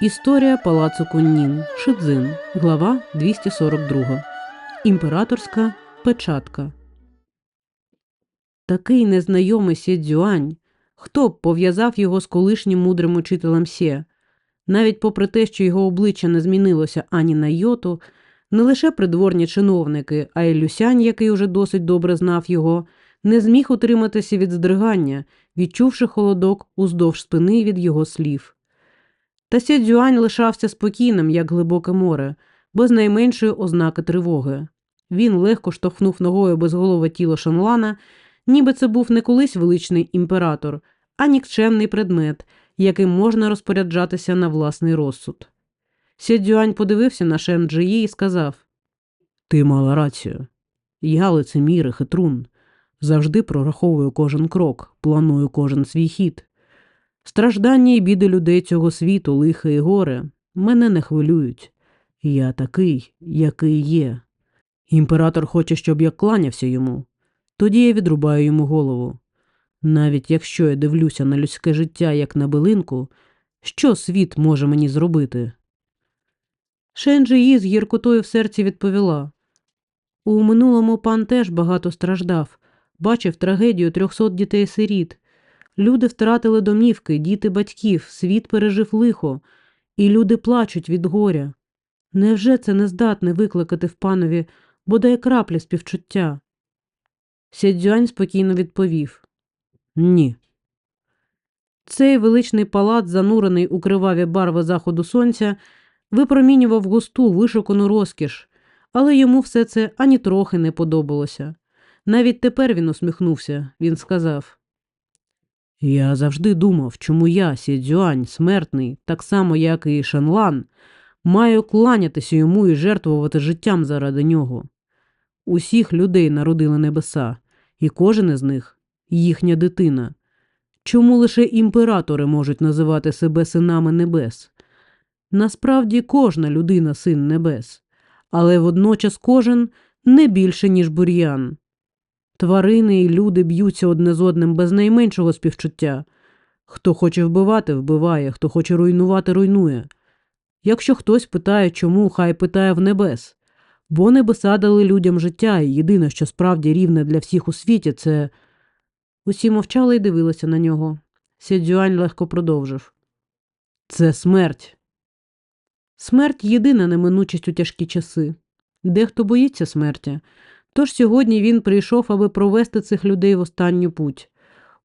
Історія палацу Куннін. Шидзин. Глава 242. Імператорська печатка. Такий незнайомий Сєдзюань. Хто б пов'язав його з колишнім мудрим учителем Сє? Навіть попри те, що його обличчя не змінилося ані на йоту, не лише придворні чиновники, а й Люсянь, який уже досить добре знав його, не зміг утриматися від здригання, відчувши холодок уздовж спини від його слів. Та Сєдзюань лишався спокійним, як глибоке море, без найменшої ознаки тривоги. Він легко штовхнув ногою безголове тіло Шанлана, ніби це був не колись величний імператор, а нікчемний предмет, яким можна розпоряджатися на власний розсуд. Сєдзюань подивився на Шен Джиї і сказав Ти мала рацію. Я лицемір і хитрун. Завжди прораховую кожен крок, планую кожен свій хід. Страждання і біди людей цього світу, лихе і горе, мене не хвилюють. Я такий, який є. Імператор хоче, щоб я кланявся йому. Тоді я відрубаю йому голову. Навіть якщо я дивлюся на людське життя як на билинку, що світ може мені зробити? Шенджі з гіркотою в серці відповіла. У минулому пан теж багато страждав, бачив трагедію трьохсот дітей-сиріт. Люди втратили домівки, діти батьків, світ пережив лихо, і люди плачуть від горя. Невже це не здатне викликати в панові бодай краплі співчуття? Сядзюань спокійно відповів Ні. Цей величний палац, занурений у криваві барви заходу сонця, випромінював густу вишукану розкіш, але йому все це ані трохи не подобалося. Навіть тепер він усміхнувся, він сказав Я завжди думав, чому я, Сідзюань, смертний, так само, як і Шанлан, маю кланятися йому і жертвувати життям заради нього. Усіх людей народили небеса, і кожен із них їхня дитина. Чому лише імператори можуть називати себе синами небес? Насправді кожна людина син небес, але водночас кожен не більше, ніж бур'ян. Тварини і люди б'ються одне з одним без найменшого співчуття. Хто хоче вбивати, вбиває, хто хоче руйнувати, руйнує. Якщо хтось питає, чому, хай питає в небес. Бо небеса дали людям життя, і єдине, що справді рівне для всіх у світі, це. Усі мовчали і дивилися на нього. Сідзюань легко продовжив Це смерть. Смерть єдина неминучість у тяжкі часи. Дехто боїться смерті. Тож сьогодні він прийшов, аби провести цих людей в останню путь.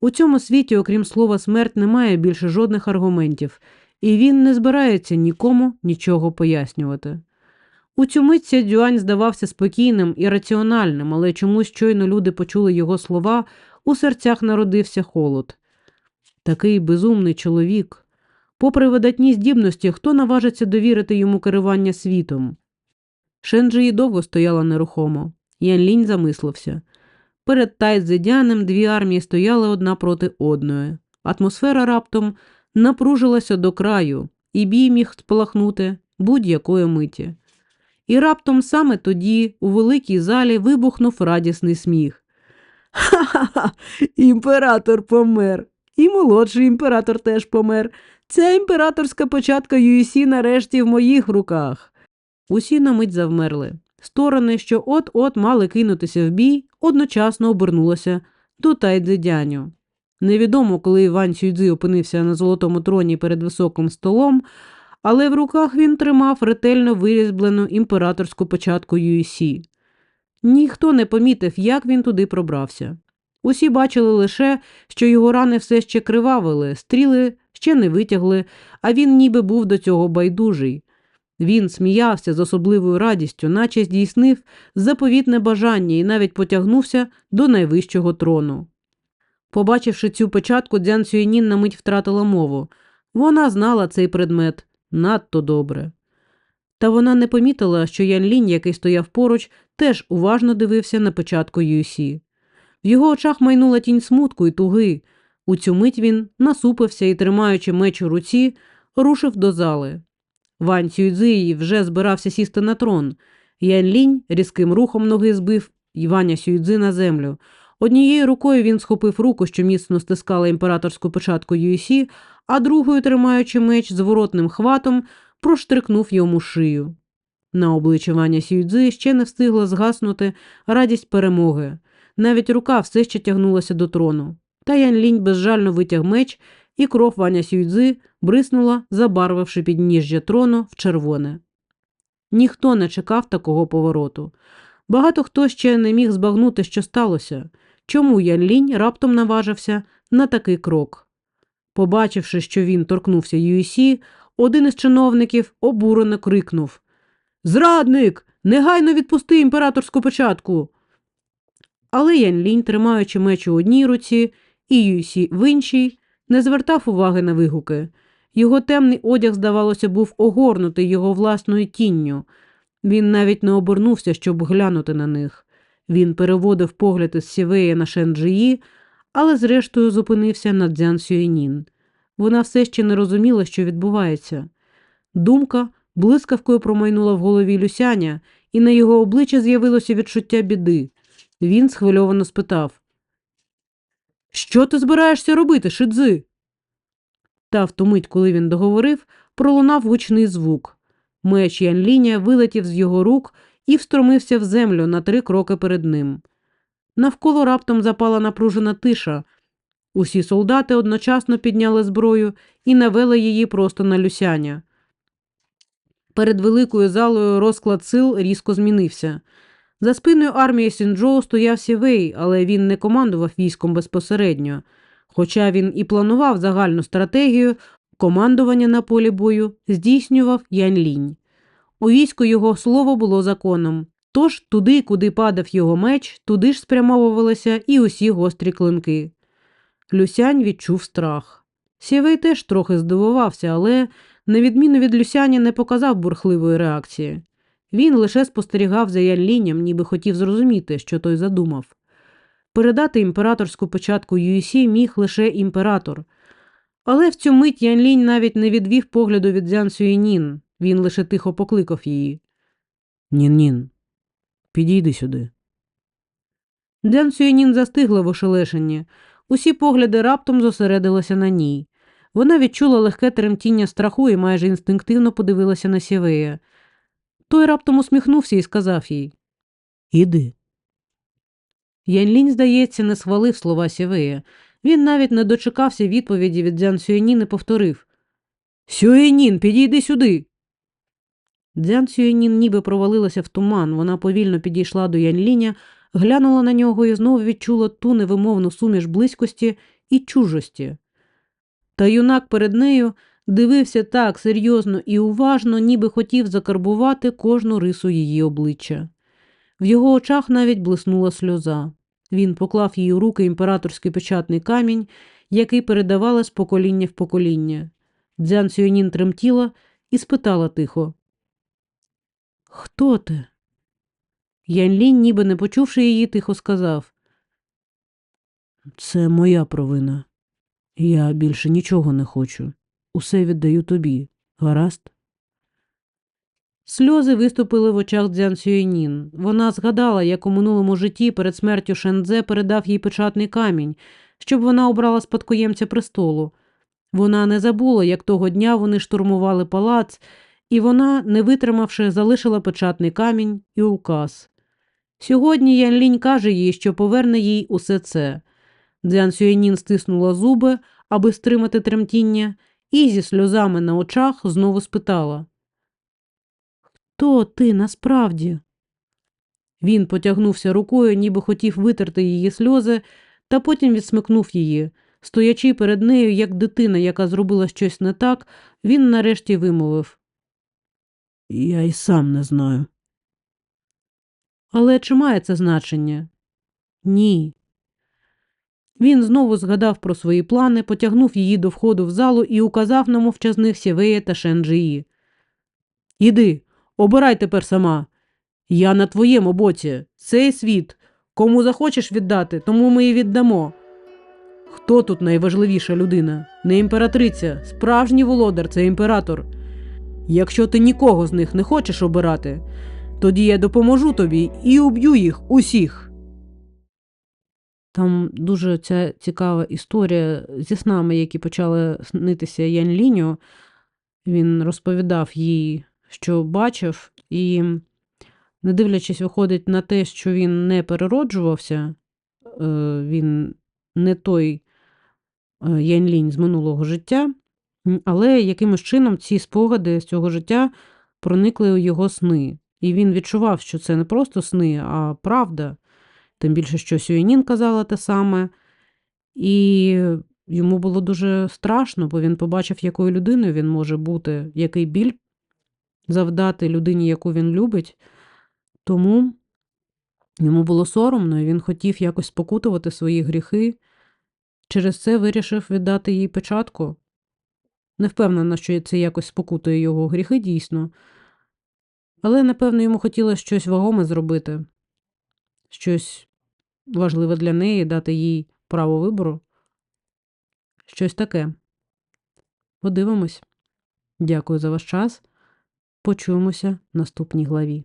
У цьому світі, окрім слова смерть, немає більше жодних аргументів, і він не збирається нікому нічого пояснювати. У цю мить Сядзюань здавався спокійним і раціональним, але чомусь щойно люди почули його слова, у серцях народився холод. Такий безумний чоловік. Попри видатні здібності, хто наважиться довірити йому керування світом? Шенджії довго стояла нерухомо. Янлінь замислився. Перед Тайцзедянем дві армії стояли одна проти одної. Атмосфера раптом напружилася до краю, і бій міг спалахнути будь-якої миті. І раптом саме тоді у великій залі вибухнув радісний сміх. Ха-ха-ха! Імператор помер. І молодший імператор теж помер. Ця імператорська початка Юїсі нарешті в моїх руках. Усі на мить завмерли. Сторони, що от-от мали кинутися в бій, одночасно обернулися до Тайдзедяню. Невідомо, коли Іван Сюйдзи опинився на золотому троні перед високим столом, але в руках він тримав ретельно вирізблену імператорську початку Юїсі. Ніхто не помітив, як він туди пробрався. Усі бачили лише, що його рани все ще кривавили, стріли ще не витягли, а він ніби був до цього байдужий. Він сміявся з особливою радістю, наче здійснив заповітне бажання і навіть потягнувся до найвищого трону. Побачивши цю початку, Дзян Сюєнін на мить втратила мову. Вона знала цей предмет надто добре. Та вона не помітила, що Ян Лінь, який стояв поруч, теж уважно дивився на початку Юсі. В його очах майнула тінь смутку і туги. У цю мить він насупився і, тримаючи меч у руці, рушив до зали. Вань Сюйцзий вже збирався сісти на трон. Ян Лінь різким рухом ноги збив Іваня Сюйцзи на землю. Однією рукою він схопив руку, що міцно стискала імператорську печатку Юйсі, а другою, тримаючи меч зворотним хватом, проштрикнув йому шию. На обличчі Ваня Сюйдзи ще не встигла згаснути радість перемоги. Навіть рука все ще тягнулася до трону. Та Ян Лінь безжально витяг меч, і кров Ваня Сюйдзи бриснула, забарвивши підніжжя трону в червоне. Ніхто не чекав такого повороту. Багато хто ще не міг збагнути, що сталося, чому Ян Лінь раптом наважився на такий крок. Побачивши, що він торкнувся Юйсі, один із чиновників обурено крикнув Зрадник! Негайно відпусти імператорську печатку. Але Ян Лінь, тримаючи меч у одній руці і Юйсі в іншій, не звертав уваги на вигуки. Його темний одяг, здавалося, був огорнутий його власною тінню. Він навіть не обернувся, щоб глянути на них. Він переводив погляд із Сівея на Шенджиї, але зрештою зупинився на Дзян Сюєнін. Вона все ще не розуміла, що відбувається. Думка блискавкою промайнула в голові Люсяня, і на його обличчя з'явилося відчуття біди. Він схвильовано спитав Що ти збираєшся робити, Шидзи? Та в ту мить, коли він договорив, пролунав гучний звук. Меч Янліня вилетів з його рук і встромився в землю на три кроки перед ним. Навколо раптом запала напружена тиша. Усі солдати одночасно підняли зброю і навели її просто на Люсяня. Перед великою залою розклад сил різко змінився. За спиною армії Сінджоу стояв Сівей, але він не командував військом безпосередньо. Хоча він і планував загальну стратегію, командування на полі бою здійснював Янь Лінь. У війську його слово було законом. Тож туди, куди падав його меч, туди ж спрямовувалися і усі гострі клинки. Люсянь відчув страх. Сівей теж трохи здивувався, але, на відміну від Люсяня, не показав бурхливої реакції. Він лише спостерігав за Янлінням, ніби хотів зрозуміти, що той задумав. Передати імператорську печатку Юїсі міг лише імператор. Але в цю мить Янлінь навіть не відвів погляду від Дзян Сюєнін. Він лише тихо покликав її. Нін-нін, підійди сюди. Дзян Сюєнін застигла в ошелешенні. Усі погляди раптом зосередилися на ній. Вона відчула легке тремтіння страху і майже інстинктивно подивилася на Сєвея. Той раптом усміхнувся і сказав їй Іди. Янлінь, здається, не схвалив слова Сєвея. Він навіть не дочекався відповіді від Дзян Сюєнін і повторив Сюєнін, підійди сюди. Дзян Сюєнін ніби провалилася в туман. Вона повільно підійшла до Янліня, глянула на нього і знову відчула ту невимовну суміш близькості і чужості. Та юнак перед нею дивився так серйозно і уважно, ніби хотів закарбувати кожну рису її обличчя. В його очах навіть блиснула сльоза. Він поклав їй у руки імператорський печатний камінь, який передавала з покоління в покоління. Дзян Сюєнін тремтіла і спитала тихо Хто ти? Янлінь, ніби не почувши її, тихо сказав Це моя провина. Я більше нічого не хочу. Усе віддаю тобі. Гаразд? Сльози виступили в очах Дзян Сюєнін. Вона згадала, як у минулому житті перед смертю Шендзе передав їй печатний камінь, щоб вона обрала спадкоємця престолу. Вона не забула, як того дня вони штурмували палац, і вона, не витримавши, залишила печатний камінь і указ. Сьогодні Ян Лінь каже їй, що поверне їй усе це. Дзян Сюєнін стиснула зуби, аби стримати тремтіння, і зі сльозами на очах знову спитала Хто ти насправді? Він потягнувся рукою, ніби хотів витерти її сльози, та потім відсмикнув її. Стоячи перед нею, як дитина, яка зробила щось не так, він нарешті вимовив Я й сам не знаю. Але чи має це значення? Ні. Він знову згадав про свої плани, потягнув її до входу в залу і указав на мовчазних Сєвея та Шенджиї. Іди, обирай тепер сама. Я на твоєму боці. Цей світ. Кому захочеш віддати, тому ми і віддамо. Хто тут найважливіша людина? Не імператриця, справжній володар це імператор. Якщо ти нікого з них не хочеш обирати, тоді я допоможу тобі і уб'ю їх усіх. Там дуже ця цікава історія зі снами, які почали снитися Янь Ліню. Він розповідав їй, що бачив, і, не дивлячись, виходить на те, що він не перероджувався, е, він не той е, Янь Лінь з минулого життя, але якимось чином ці спогади з цього життя проникли у його сни. І він відчував, що це не просто сни, а правда. Тим більше, що Сюєнін казала те саме. І йому було дуже страшно, бо він побачив, якою людиною він може бути, який біль завдати людині, яку він любить. Тому йому було соромно, і він хотів якось спокутувати свої гріхи. Через це вирішив віддати їй печатку. Не впевнена, що це якось спокутує його гріхи дійсно. Але, напевно, йому хотілося щось вагоме зробити, щось важливе для неї, дати їй право вибору. Щось таке. Подивимось. Дякую за ваш час. Почуємося в наступній главі.